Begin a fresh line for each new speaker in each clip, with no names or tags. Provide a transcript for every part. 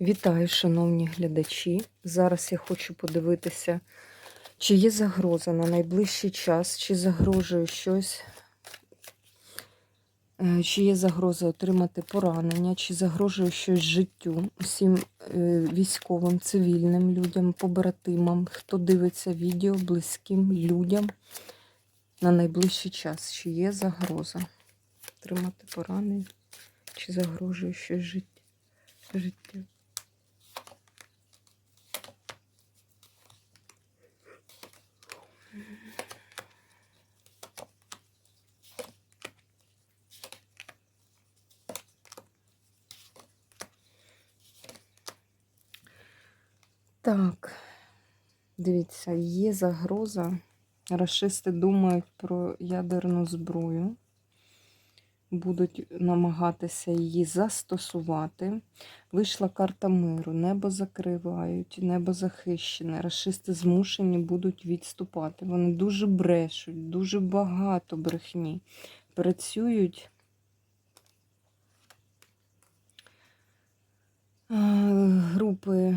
Вітаю, шановні глядачі. Зараз я хочу подивитися, чи є загроза на найближчий час, чи загрожує щось, е, чи є загроза отримати поранення, чи загрожує щось життю усім е, військовим, цивільним людям, побратимам, хто дивиться відео, близьким людям на найближчий час, чи є загроза отримати поранення, чи загрожує щось життю. Так, дивіться, є загроза. Рашисти думають про ядерну зброю, будуть намагатися її застосувати. Вийшла карта миру, небо закривають, небо захищене. Рашисти змушені будуть відступати. Вони дуже брешуть, дуже багато брехні. Працюють. е, Групи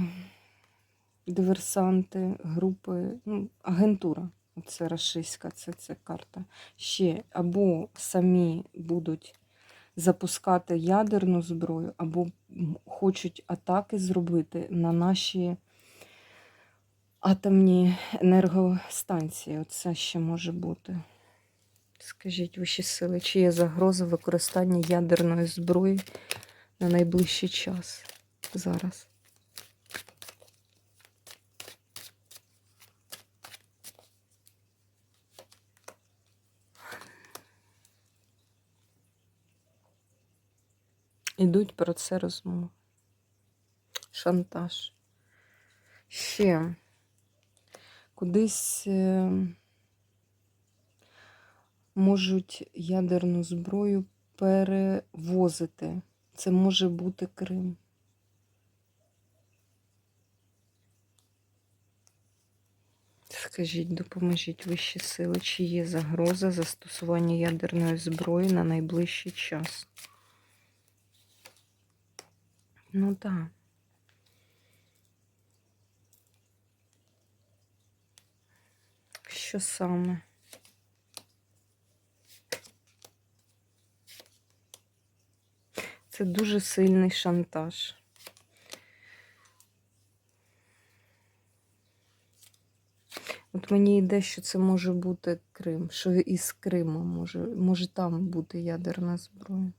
диверсанти, групи, ну, агентура. Це рашистська, це, це карта. Ще або самі будуть запускати ядерну зброю, або хочуть атаки зробити на наші атомні енергостанції. Оце ще може бути. Скажіть вищі сили, чи є загроза використання ядерної зброї на найближчий час зараз? Ідуть про це розмови. Шантаж. Ще кудись е, можуть ядерну зброю перевозити. Це може бути Крим. Скажіть, допоможіть вищі сили, чи є загроза застосування ядерної зброї на найближчий час? Ну так. Що саме? Це дуже сильний шантаж. От мені йде, що це може бути Крим, що із Криму може, може там бути ядерна зброя.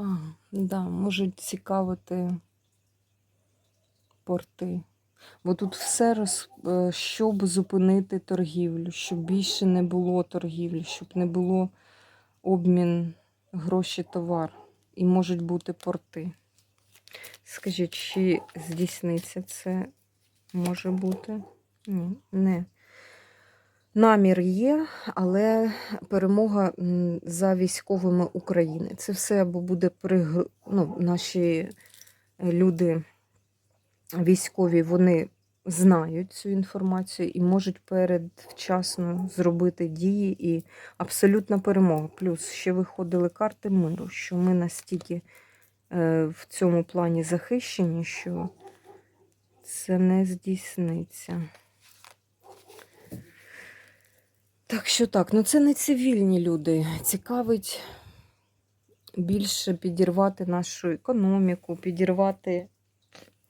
А, да, можуть цікавити порти. Бо тут все роз... е, щоб зупинити торгівлю, щоб більше не було торгівлі, щоб не було обмін гроші товар. І можуть бути порти. Скажіть, чи здійсниться це може бути? Ні, не. Намір є, але перемога за військовими України. Це все або буде пригр... ну, наші люди військові, вони знають цю інформацію і можуть передвчасно зробити дії і абсолютна перемога. Плюс ще виходили карти миру, що ми настільки е, в цьому плані захищені, що це не здійсниться. Так що так, ну це не цивільні люди. Цікавить більше підірвати нашу економіку, підірвати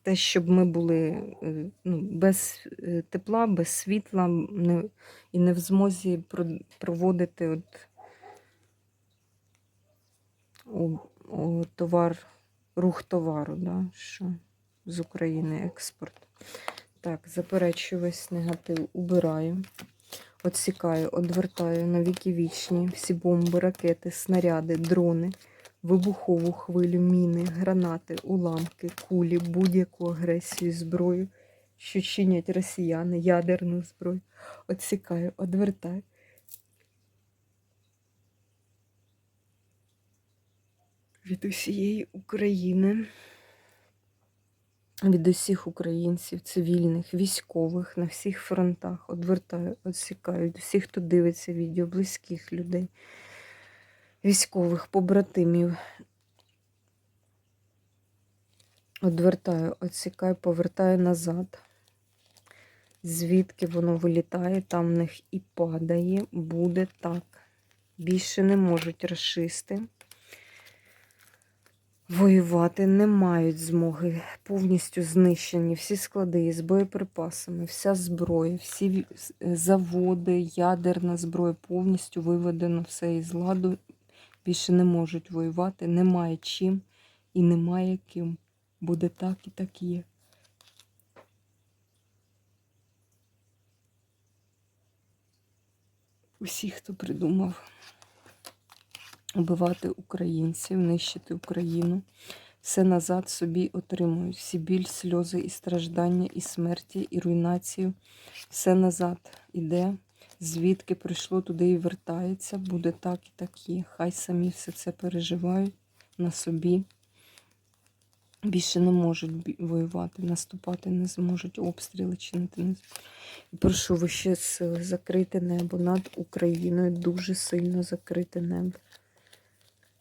те, щоб ми були е, ну, без е, тепла, без світла не, і не в змозі проводити от, о, о, товар, рух товару, да, що з України експорт. Так, заперечую весь негатив, убираю. Отсікаю, одвертаю на віки вічні всі бомби, ракети, снаряди, дрони, вибухову хвилю, міни, гранати, уламки, кулі, будь-яку агресію, зброю, що чинять росіяни, ядерну зброю. Отсікаю, одвертаю. Від усієї України від усіх українців, цивільних, військових на всіх фронтах, одвертаю, відсікаю, усіх, хто дивиться відео, близьких людей, військових, побратимів. Одвертаю, відсікаю, повертаю назад. Звідки воно вилітає, там в них і падає, буде так. Більше не можуть расисти воювати, не мають змоги. Повністю знищені всі склади з боєприпасами, вся зброя, всі е, заводи, ядерна зброя повністю виведено все із ладу. Більше не можуть воювати, немає чим і немає ким. Буде так і так є. Усі, хто придумав убивати українців, нищити Україну, все назад собі отримують. Всі біль, сльози і страждання, і смерті, і руйнацію. Все назад іде. Звідки прийшло, туди і вертається. Буде так і так є. Хай самі все це переживають на собі. Більше не можуть воювати, наступати не зможуть, обстріли чинити не зможуть. Прошу вище сили закрити небо над Україною, дуже сильно закрити небо.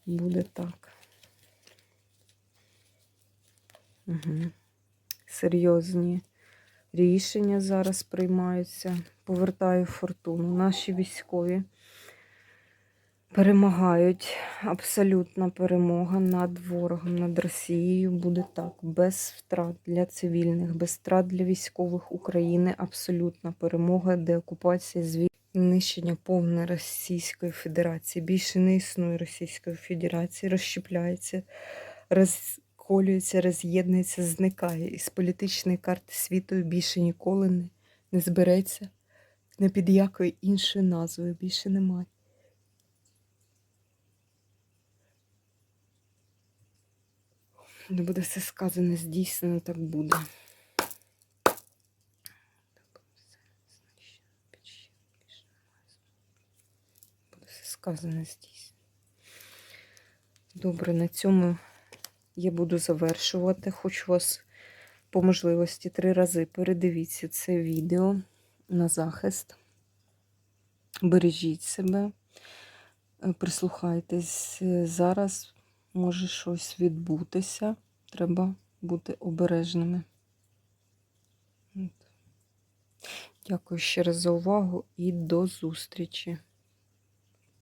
Буде так. Угу. Серйозні рішення зараз приймаються. Повертаю фортуну. Наші військові перемагають. Абсолютна перемога над ворогом, над Росією буде так. Без втрат для цивільних, без втрат для військових України. Абсолютна перемога, деокупація, звільнення. Нищення повне Російської Федерації. Більше не існує Російської Федерації, розщепляється, розколюється, роз'єднується, зникає. Із політичної карти світу більше ніколи не, не збереться. Не під якою іншою назвою більше немає. Не буде все сказане, здійснено, так буде. Буде все сказане, здійснено. Добре, на цьому я буду завершувати. Хочу вас по можливості три рази передивіться це відео на захист. Бережіть себе, прислухайтесь. Е, Зараз може щось відбутися. Треба бути обережними. Дякую ще раз за увагу і до зустрічі.